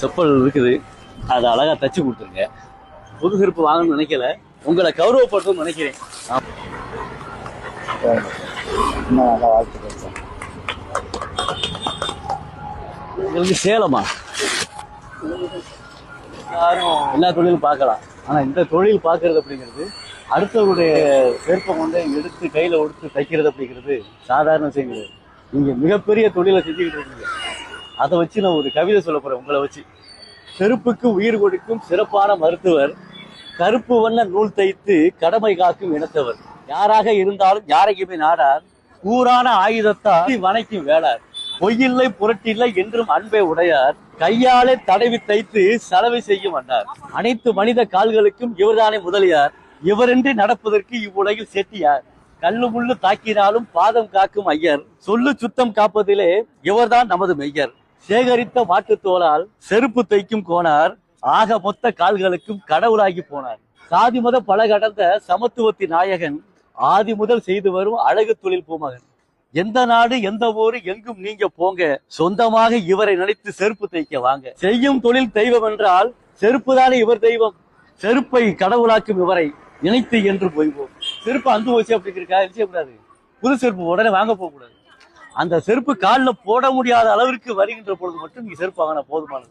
செப்பல் இருக்குது அதை அழகாக தச்சு கொடுத்துருங்க. புது செருப்பு வாங்கணும்னு நினைக்கல. உங்களை கௌரவப்படுத்தும் நினைக்கிறேன். இன்னும் நல்லா உங்களுக்கு சேலமா? எல்லா தொழிலும் பார்க்கலாம். ஆனால் இந்த தொழில் பார்க்கறது அப்படிங்கிறது அடுத்தவருடைய செருப்பை கொண்டு எடுத்து கையில் ஒடுத்து தைக்கிறது அப்படிங்கிறது சாதாரண விஷயம் கிடையாது மிகப்பெரிய தொழிலை செஞ்சுக்கிட்டு இருக்கீங்க. அதை வச்சு நான் ஒரு கவிதை சொல்ல போறேன் உங்களை வச்சு. செருப்புக்கு உயிர் கொடுக்கும் சிறப்பான மருத்துவர் கருப்பு வண்ண நூல் தைத்து கடமை காக்கும் இனத்தவர். யாராக இருந்தாலும் யாரையுமே நாடார். கூறான ஆயுதத்தால் வனைக்கும் வேளார். பொய்யில்லை புரட்டில்லை என்றும் அன்பே உடையார். கையாலே தடவி தைத்து சலவை செய்யும் அண்ணார் அனைத்து மனித கால்களுக்கும் இவர்தானே முதலியார். இவரின்றி நடப்பதற்கு இவ்வுலகில் செட்டியார். கல்லு முள்ளு தாக்கினாலும் பாதம் காக்கும் ஐயர். சொல்லு சுத்தம் காப்பதிலே இவர்தான் நமது மெய்யர். சேகரித்த மாட்டுத்தோளால் செருப்பு தைக்கும் கோனார் ஆக மொத்த கால்களுக்கும் கடவுளாகி போனார். சாதி மத பல கடந்த சமத்துவத்தின் நாயகன் ஆதி முதல் செய்து வரும் அழகு தொழில் பூமகன். எந்த நாடு எந்த ஊரு எங்கும் நீங்க போங்க சொந்தமாக இவரை நினைத்து செருப்பு தைக்க வாங்க. செய்யும் தொழில் தெய்வம் என்றால் செருப்பு தானே இவர் தெய்வம். செருப்பை கடவுளாக்கும் இவரை நினைத்து என்று போய்வோம். செருப்பு அந்து வச்சு அப்படி இருக்கா? செய்யக்கூடாது. புது செருப்பு உடனே வாங்க போக கூடாது அந்த செருப்பு காலில் போட முடியாத அளவிற்கு வருகின்ற பொழுது மட்டும் நீங்க செருப்பு வாங்கினா போதுமானது.